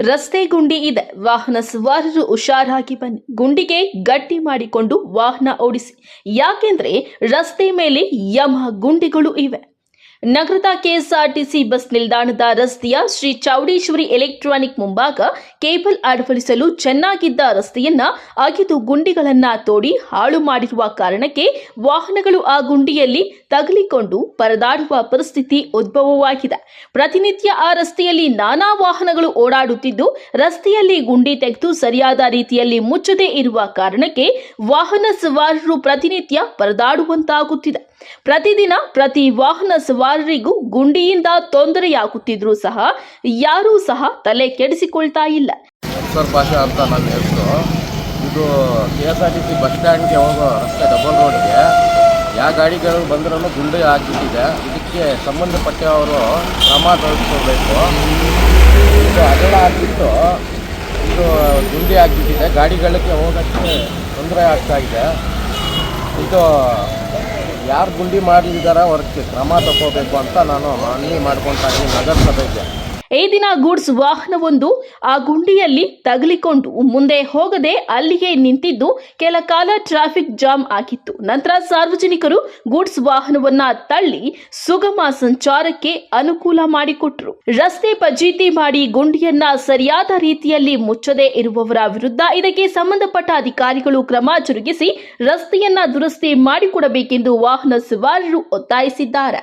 ರಸ್ತೆ ಗುಂಡಿ ಇದೆ. ವಾಹನ ಸವಾರರು ಹುಷಾರಾಗಿ ಬನ್ನಿ. ಗುಂಡಿಗೆ ಗಟ್ಟಿ ಮಾಡಿಕೊಂಡು ವಾಹನ ಓಡಿಸಿ. ಯಾಕೆಂದ್ರೆ ರಸ್ತೆ ಮೇಲೆ ಯಮ ಗುಂಡಿಗಳು ಇವೆ. ನಗರದ ಕೆಎಸ್ಆರ್ಟಿಸಿ ಬಸ್ ನಿಲ್ದಾಣದ ರಸ್ತೆಯ ಶ್ರೀ ಚೌಡೇಶ್ವರಿ ಎಲೆಕ್ಟ್ರಾನಿಕ್ ಮುಂಭಾಗ ಕೇಬಲ್ ಅಳವಡಿಸಲು ಚೆನ್ನಾಗಿದ್ದ ರಸ್ತೆಯನ್ನ ಅಗೆದು ಗುಂಡಿಗಳನ್ನ ತೋಡಿ ಹಾಳು ಮಾಡಿರುವ ಕಾರಣಕ್ಕೆ ವಾಹನಗಳು ಆ ಗುಂಡಿಯಲ್ಲಿ ತಗಲಿಕೊಂಡು ಪರದಾಡುವ ಪರಿಸ್ಥಿತಿ ಉದ್ಭವವಾಗಿದೆ. ಪ್ರತಿನಿತ್ಯ ಆ ರಸ್ತೆಯಲ್ಲಿ ನಾನಾ ವಾಹನಗಳು ಓಡಾಡುತ್ತಿದ್ದು, ರಸ್ತೆಯಲ್ಲಿ ಗುಂಡಿ ತೆಗೆದು ಸರಿಯಾದ ರೀತಿಯಲ್ಲಿ ಮುಚ್ಚದೇ ಇರುವ ಕಾರಣಕ್ಕೆ ವಾಹನ ಸವಾರರು ಪ್ರತಿನಿತ್ಯ ಪರದಾಡುವಂತಾಗುತ್ತಿದೆ. ಪ್ರತಿದಿನ ಪ್ರತಿ ವಾಹನ ಸವಾರರಿಗೂ ಗುಂಡಿಯಿಂದ ತೊಂದರೆಯಾಗುತ್ತಿದ್ರೂ ಸಹ ಯಾರೂ ಸಹ ತಲೆ ಕೆಡಿಸಿಕೊಳ್ತಾ ಇಲ್ಲ. ಪಾಷಾ ಅಂತ ನನ್ನ ಹೆಸರು. ಇದು K S R T C bus ಸ್ಟ್ಯಾಂಡ್ಗೆ ಹೋಗೋ ರಸ್ತೆ ಡಬಲ್ ರೋಡ್ಗೆ. ಯಾವ ಗಾಡಿಗಳು ಬಂದ್ರೂ ಗುಂಡಿ ಹಾಕಿಟ್ಟಿದೆ. ಇದಕ್ಕೆ ಸಂಬಂಧಪಟ್ಟವರು ಕ್ರಮ ತೆಗೆದುಕೊಳ್ಬೇಕು ಇದು ಅಗಲ ಹಾಕಿಟ್ಟು ಇದು ಗುಂಡಿ ಹಾಕಿಟ್ಟಿದೆ. ಗಾಡಿಗಳಿಗೆ ಹೋಗೋಕ್ಕೆ ತೊಂದರೆ ಆಗ್ತಾ ಇದೆ. ಇದು ಯಾರು ಗುಂಡಿ ಮಾಡಿದ್ದಾರೆ ಅವ್ರಿಗೆ ಕ್ರಮ ತಗೋಬೇಕು ಅಂತ ನಾನು ಮನವಿ ಮಾಡ್ಕೊತಾ ಇದ್ದೀನಿ ನಗರಸಭೆಗೆ. ಈ ದಿನ ಗೂಡ್ಸ್ ವಾಹನವೊಂದು ಆ ಗುಂಡಿಯಲ್ಲಿ ತಗಲಿಕೊಂಡು ಮುಂದೆ ಹೋಗದೆ ಅಲ್ಲಿಗೆ ನಿಂತಿದ್ದು ಕೆಲ ಕಾಲ ಟ್ರಾಫಿಕ್ ಜಾಮ್ ಆಗಿತ್ತು. ನಂತರ ಸಾರ್ವಜನಿಕರು ಗೂಡ್ಸ್ ವಾಹನವನ್ನ ತಳ್ಳಿ ಸುಗಮ ಸಂಚಾರಕ್ಕೆ ಅನುಕೂಲ ಮಾಡಿಕೊಟ್ರು. ರಸ್ತೆ ಪಜೀತಿ ಮಾಡಿ ಗುಂಡಿಯನ್ನ ಸರಿಯಾದ ರೀತಿಯಲ್ಲಿ ಮುಚ್ಚದೇ ಇರುವವರ ವಿರುದ್ಧ ಇದಕ್ಕೆ ಸಂಬಂಧಪಟ್ಟ ಅಧಿಕಾರಿಗಳು ಕ್ರಮ ಜರುಗಿಸಿ ರಸ್ತೆಯನ್ನ ದುರಸ್ತಿ ಮಾಡಿಕೊಡಬೇಕೆಂದು ವಾಹನ ಸವಾರರು ಒತ್ತಾಯಿಸಿದ್ದಾರೆ.